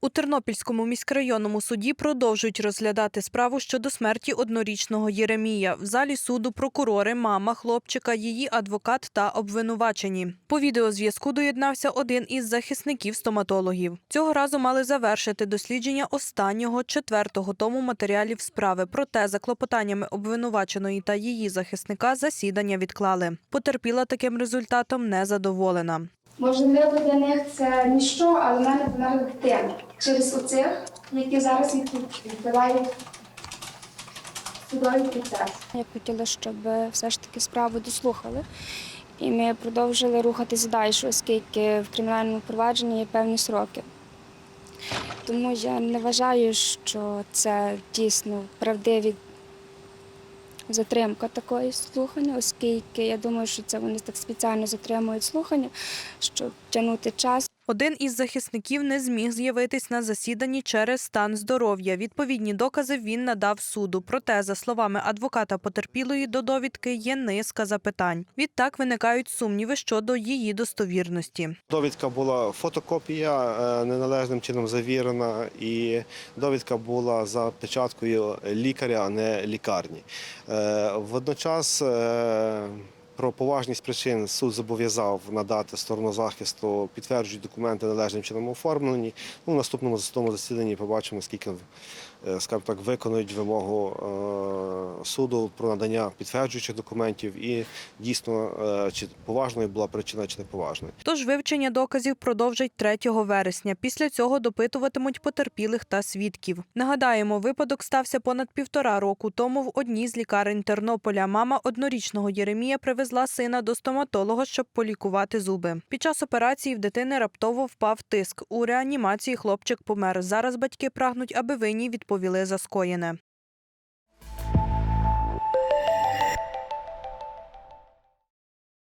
У Тернопільському міськрайонному суді продовжують розглядати справу щодо смерті однорічного Єремія. В залі суду прокурори, мама хлопчика, її адвокат та обвинувачені. По відеозв'язку доєднався один із захисників стоматологів. Цього разу мали завершити дослідження останнього четвертого тому матеріалів справи. Проте за клопотаннями обвинуваченої та її захисника засідання відклали. Потерпіла таким результатом незадоволена. Можливо, для них це ніщо, але в мене померла дитина. Через оцих, які зараз їх відбивають судовий процес. Я б хотіла, щоб все ж таки справу дослухали. І ми продовжили рухатися далі, оскільки в кримінальному провадженні є певні сроки. Тому я не вважаю, що це дійсно правдиві затримка такої слухання, оскільки я думаю, що це вони так спеціально затримують слухання, щоб тягнути час. Один із захисників не зміг з'явитись на засіданні через стан здоров'я. Відповідні докази він надав суду. Проте, за словами адвоката потерпілої, до довідки є низка запитань. Відтак виникають сумніви щодо її достовірності. Довідка була фотокопія, е, неналежним чином завірена, і довідка була за печаткою лікаря, а не лікарні. Е, Водночас е, про поважність причин суд зобов'язав надати сторону захисту, підтверджують документи належним чином оформлені. Ну, в наступному засіданні побачимо, скільки скажімо так, виконують вимогу е, суду про надання підтверджуючих документів і дійсно е, чи поважною була причина, чи неповажною. Тож вивчення доказів продовжать 3 вересня. Після цього допитуватимуть потерпілих та свідків. Нагадаємо, випадок стався понад півтора року тому в одній з лікарень Тернополя. Мама однорічного Єремія привезла сина до стоматолога, щоб полікувати зуби. Під час операції в дитини раптово впав тиск. У реанімації хлопчик помер. Зараз батьки прагнуть, аби винні відповіли за скоєне.